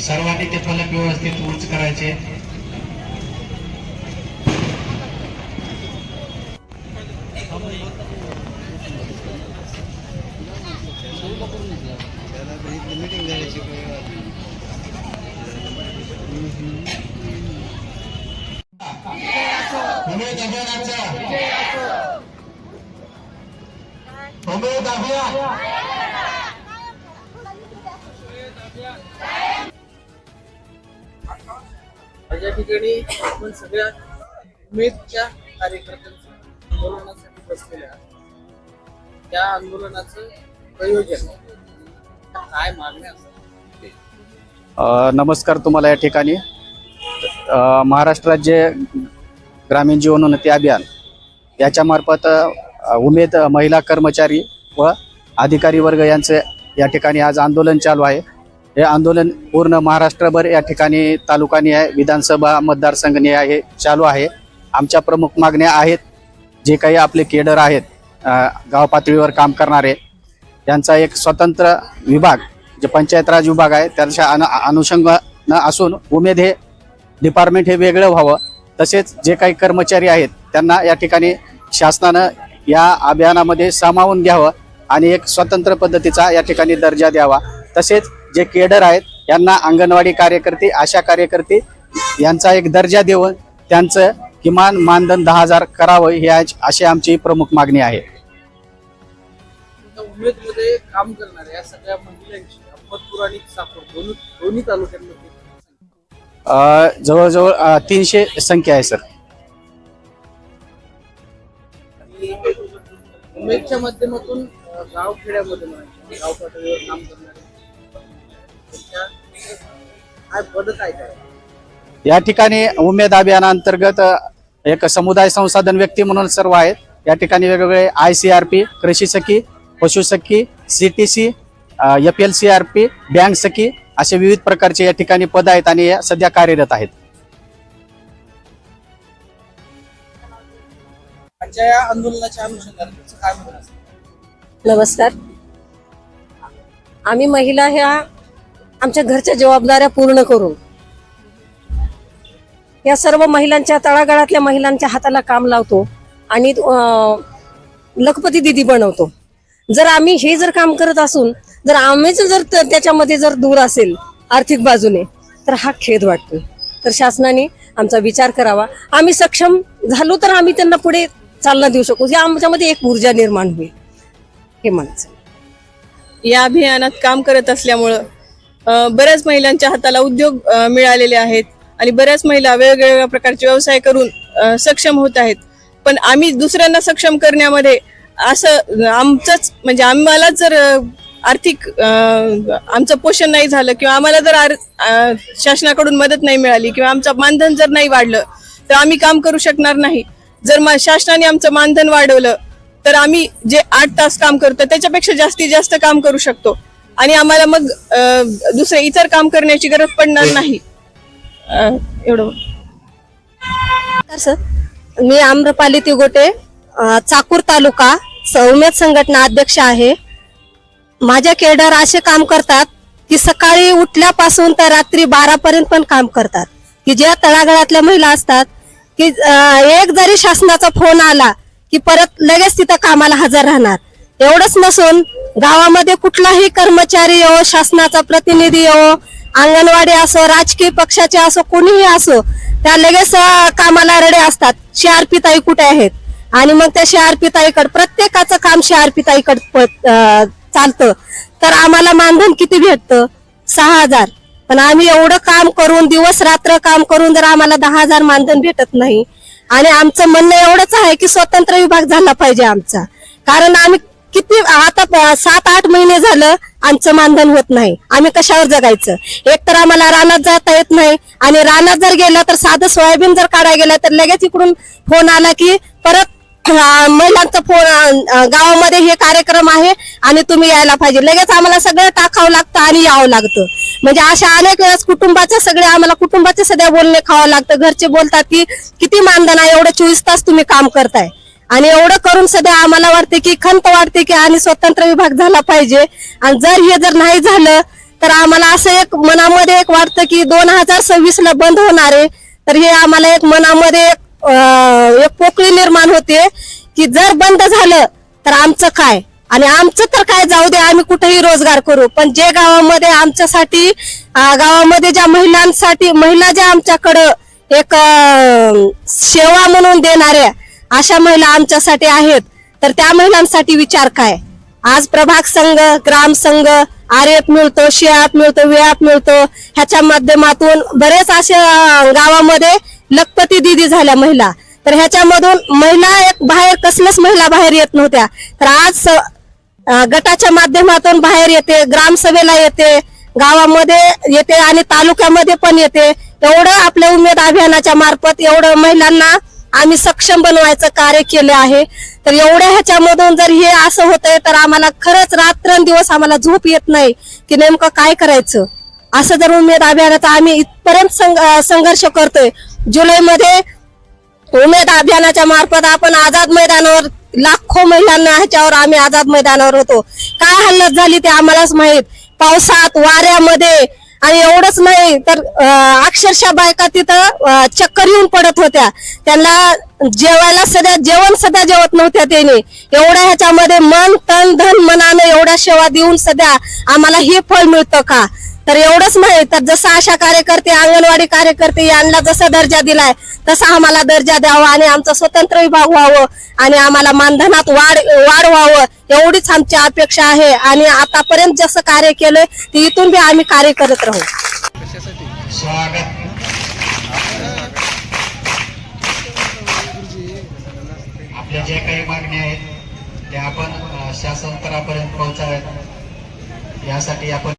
सर्वांनी ते फलक व्यवस्थित उंच करायचे. उमेद अभियान ठिकाणी आपण सगळ्या उमेदच्या कार्यकर्त्यांचं आंदोलनासाठी बसलेल्या आहोत. त्या आंदोलनाचं प्रयोजन काय मागण्या असतात? नमस्कार तुम्हाला या ठिकाणी. महाराष्ट्र राज्य ग्रामीण जीवनोन्नती अभियान याच्यामार्फत उमेद महिला कर्मचारी व अधिकारी वर्ग यांचे या ठिकाणी आज आंदोलन चालू आहे. हे आंदोलन पूर्ण महाराष्ट्रभर या ठिकाणी तालुकानी आहे. विधानसभा मतदारसंघनी आहे चालू आहे. आमच्या प्रमुख मागण्या आहेत जे काही आपले केडर आहेत गाव पातळीवर काम करणारे त्यांचा एक स्वतंत्र विभाग जे पंचायत राज विभाग आहे त्याच्या अनु अनुषंगानं असून उमेद हे डिपार्टमेंट हे वेगळं व्हावं. तसेच जे काही कर्मचारी आहेत त्यांना या ठिकाणी शासनानं या अभियानामध्ये सामावून घ्यावं आणि एक स्वतंत्र पद्धतीचा या ठिकाणी दर्जा द्यावा. तसेच जे केडर आहेत यांना अंगणवाडी कार्यकर्ते आशा कार्यकर्ते यांचा एक दर्जा देऊन त्यांचं किमान मानधन दहा हजार करावं ही आज- अशी आमची प्रमुख मागणी आहे. त्या उमेदमध्ये काम करणाऱ्या या सगळ्या महिलांची अहमदपूर आणि साकोर दोन्ही दोन्ही तालुक्यांमध्ये अ, जवळजवळ तीनशे संख्या आहे सर. उमेदच्या माध्यमातून गावखेड्यामध्ये गाव पातळीवर काम करणारे काय पद काय काय? या ठिकाणी उमेद अभियानांतर्गत अ, एक समुदाय संसाधन व्यक्ती म्हणून सर्व आहेत. या ठिकाणी वेगवेगळे आय सी आर पी कृषी सखी पशु सखी C T C F L C R P bank सखी असे विविध प्रकारचे या ठिकाणी पद आहेत आणि या सध्या कार्यरत आहेत. या आंदोलनाच्या अनुषंगाने काय? नमस्कार. आम्ही महिला ह्या आमच्या घरच्या जबाबदाऱ्या पूर्ण करून या सर्व महिलांच्या तळागाळातल्या महिलांच्या हाताला काम लावतो आणि लखपती दिदी बनवतो. जर आम्ही हे जर काम करत असून जर आम्हीच जर त्याच्यामध्ये जर दूर असेल आर्थिक बाजूने तर हा खेद वाटतो. तर शासनाने आमचा विचार करावा. आम्ही सक्षम झालो तर आम्ही त्यांना पुढे चालना देऊ शकू. या आमच्यामध्ये एक ऊर्जा निर्माण होईल. हे म्हणायचं. या अभियानात काम करत असल्यामुळं बऱ्याच महिलांच्या हाताला उद्योग मिळालेले आहेत आणि बऱ्याच महिला वेगवेगळ्या प्रकारचे व्यवसाय करून सक्षम होत आहेत. पण आम्ही दुसऱ्यांना सक्षम करण्यामध्ये असं आमचंच म्हणजे आम्हाला जर आर्थिक आमचं पोषण नाही झालं किंवा आम्हाला जर आर- शासनाकडून मदत नाही मिळाली किंवा आमचं मानधन जर नाही वाढलं तर आम्ही काम करू शकणार नाही. जर मा- शासनाने आमचं मानधन वाढवलं तर आम्ही जे आठ तास काम करतो त्याच्यापेक्षा जास्तीत जास्त काम करू शकतो. आणि आम्हाला मग दुसरे इतर काम करण्याची गरज पडणार नाही. एवढं. सर. मी आम्रपाली तिगोटे चाकूर तालुका उमेद संघटना अध्यक्ष आहे. माझ्या केडर असे काम करतात की सकाळी उठल्यापासून तर रात्री बारा पर्यंत पण काम करतात. की ज्या तळागाळातल्या महिला असतात की एक जरी शासनाचा फोन आला की परत लगेच तिथं कामाला हजर राहणार. एवढंच नसून गावामध्ये कुठलाही कर्मचारी येवो शासनाचा प्रतिनिधी येवो अंगणवाडी असो राजकीय पक्षाचे असो कोणीही असो त्या लगेच कामाला रडे असतात. सीआरपी ताई कुठे आहेत? आणि मग त्या सीआरपी ताईकडे प्रत्येकाचं काम सीआरपी ताईकडे चालतं. तर आम्हाला मानधन किती भेटतं? सहा हजार. पण आम्ही एवढं काम करून दिवस रात्र काम करून जर आम्हाला दहा हजार मानधन भेटत नाही. आणि आमचं म्हणणं एवढंच आहे की स्वतंत्र विभाग झाला पाहिजे आमचा. कारण आम्ही किती आता प- सात आठ महिने झालं आमचं मानधन होत नाही. आम्ही कशावर जगायचं? एक तर आम्हाला रानात जाता येत नाही. आणि रानात जर गेलं तर साधं सोयाबीन जर काढायला गेलं तर लगेच इकडून फोन आला की परत महिलांचा फोन गावामध्ये हे कार्यक्रम आहे आणि तुम्ही यायला पाहिजे. लगेच आम्हाला सगळं टाकावं लागतं आणि यावं लागतं. म्हणजे अशा अनेक वेळेस कुटुंबाचे सगळे आम्हाला कुटुंबाचे सध्या बोलणे खावं लागतं. घरचे बोलतात की किती मानधन आहे? एवढं चोवीस तास तुम्ही काम करताय. आणि एवढं करून सध्या आम्हाला वाटते की खंत वाटते की आणि स्वतंत्र विभाग झाला पाहिजे. आणि जर हे जर नाही झालं तर आम्हाला असं एक मनामध्ये एक वाटतं की दोन हजार सव्वीस ला बंद होणार आहे. तर हे आम्हाला एक मनामध्ये एक, एक पोकळी निर्माण होते की जर बंद झालं तर आमचं काय? आणि आमचं तर काय जाऊ दे आम्ही कुठेही रोजगार करू. पण जे गावामध्ये आमच्यासाठी गावामध्ये ज्या महिलांसाठी महिला ज्या आमच्याकडं एक सेवा म्हणून देणाऱ्या अशा महिला आमच्यासाठी आहेत. तर त्या महिलांसाठी विचार काय? आज प्रभाग संघ ग्राम संघ आरेप मिळतो शियात मिळतो वेळात मिळतो. ह्याच्या माध्यमातून बरेच असे गावामध्ये लखपती दिदी झाल्या महिला. तर ह्याच्यामधून महिला एक बाहेर कसल्याच महिला बाहेर येत नव्हत्या. तर आज स- गटाच्या माध्यमातून बाहेर येते ग्रामसभेला येते गावामध्ये येते आणि तालुक्यामध्ये पण येते. एवढं आपल्या उमेद अभियानाच्या मार्फत एवढं महिलांना आम्ही सक्षम बनवायचं कार्य केलं आहे. तर एवढ्या ह्याच्यामधून जर हे असं होतंय तर आम्हाला खरंच रात्रंदिवस आम्हाला झोप येत नाही की नेमकं काय करायचं. असं जर उमेद अभियानाचा आम्ही इथपर्यंत संघ- संघर्ष करतोय जुलैमध्ये उमेद अभियानाच्या मार्फत आपण आझाद मैदानावर लाखो महिलांना ह्याच्यावर आम्ही आझाद मैदानावर होतो. काय हल्लत झाली ते आम्हालाच माहीत. पावसात वाऱ्यामध्ये आणि एवढंच नाही तर अक्षरशः बायका तिथं चक्कर येऊन पडत होत्या. त्यांना जेवायला सध्या जेवण सध्या जेवत नव्हत्या त्याने. एवढ्या ह्याच्यामध्ये मन तन धन मनानं एवढा सेवा देऊन सध्या आम्हाला हे फळ मिळतं का? तर एवढंच नाही तर जसं आशा कार्यकर्ते अंगणवाडी कार्यकर्ते यांना जसा दर्जा दिलाय तसा आम्हाला दर्जा द्यावा आणि आमचा स्वतंत्र विभाग व्हावं आणि आम्हाला मानधनात वाढ वाढ व्हावं एवढीच आमची अपेक्षा आहे. आणि आतापर्यंत जसं कार्य केलंय ते इथून बी आम्ही कार्य करत राहू. आपल्या ज्या काही मागण्या आहेत त्या आपण शासन स्तरापर्यंत पोहोचाव्यात. यासाठी आपण